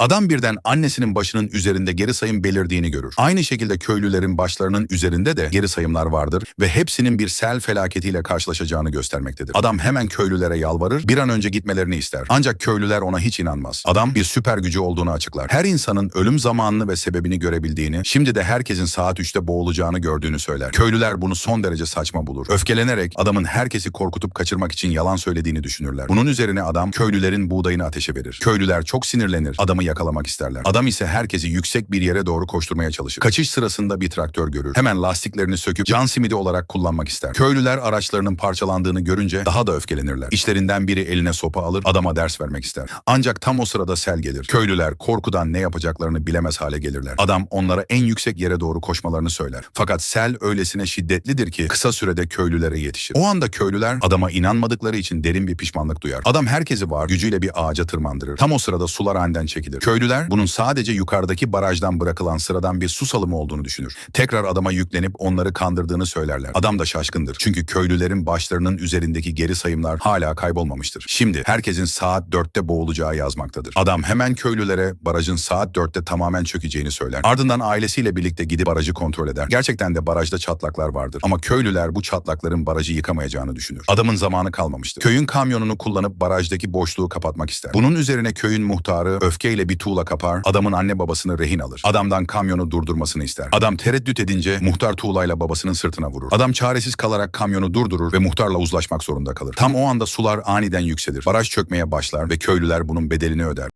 Adam birden annesinin başının üzerinde geri sayım belirdiğini görür. Aynı şekilde köylülerin başlarının üzerinde de geri sayımlar vardır ve hepsinin bir sel felaketiyle karşılaşacağını göstermektedir. Adam hemen köylülere yalvarır, bir an önce gitmelerini ister. Ancak köylüler ona hiç inanmaz. Adam bir süper gücü olduğunu açıklar. Her insanın ölüm zamanını ve sebebini görebildiğini, şimdi de herkesin saat 3'te boğulacağını gördüğünü söyler. Köylüler bunu son derece saçma bulur. Öfkelenerek adamın herkesi korkutup kaçırmak için yalan söylediğini düşünürler. Bunun üzerine adam köylülerin buğdayını ateşe verir. Köylüler çok sinirlenir, adamı yakalamak isterler. Adam ise herkesi yüksek bir yere doğru koşturmaya çalışır. Kaçış sırasında bir traktör görür. Hemen lastiklerini söküp can simidi olarak kullanmak ister. Köylüler araçlarının parçalandığını görünce daha da öfkelenirler. İşlerinden biri eline sopa alır, adama ders vermek ister. Ancak tam o sırada sel gelir. Köylüler korkudan ne yapacaklarını bilemez hale gelirler. Adam onlara en yüksek yere doğru koşmalarını söyler. Fakat sel öylesine şiddetlidir ki kısa sürede köylülere yetişir. O anda köylüler adama inanmadıkları için derin bir pişmanlık duyar. Adam herkesi var gücüyle bir ağaca tırmandırır. Tam o sırada sular aniden çekilir. Köylüler bunun sadece yukarıdaki barajdan bırakılan sıradan bir su salımı olduğunu düşünür. Tekrar adama yüklenip onları kandırdığını söylerler. Adam da şaşkındır. Çünkü köylülerin başlarının üzerindeki geri sayımlar hala kaybolmamıştır. Şimdi herkesin saat 4'te boğulacağı yazmaktadır. Adam hemen köylülere barajın saat 4'te tamamen çökeceğini söyler. Ardından ailesiyle birlikte gidip barajı kontrol eder. Gerçekten de barajda çatlaklar vardır. Ama köylüler bu çatlakların barajı yıkamayacağını düşünür. Adamın zamanı kalmamıştır. Köyün kamyonunu kullanıp barajdaki boşluğu kapatmak ister. Bunun üzerine köyün muhtarı öfkeyle bir tuğla kapar, adamın anne babasını rehin alır. Adamdan kamyonu durdurmasını ister. Adam tereddüt edince muhtar tuğlayla babasının sırtına vurur. Adam çaresiz kalarak kamyonu durdurur ve muhtarla uzlaşmak zorunda kalır. Tam o anda sular aniden yükselir. Baraj çökmeye başlar ve köylüler bunun bedelini öder.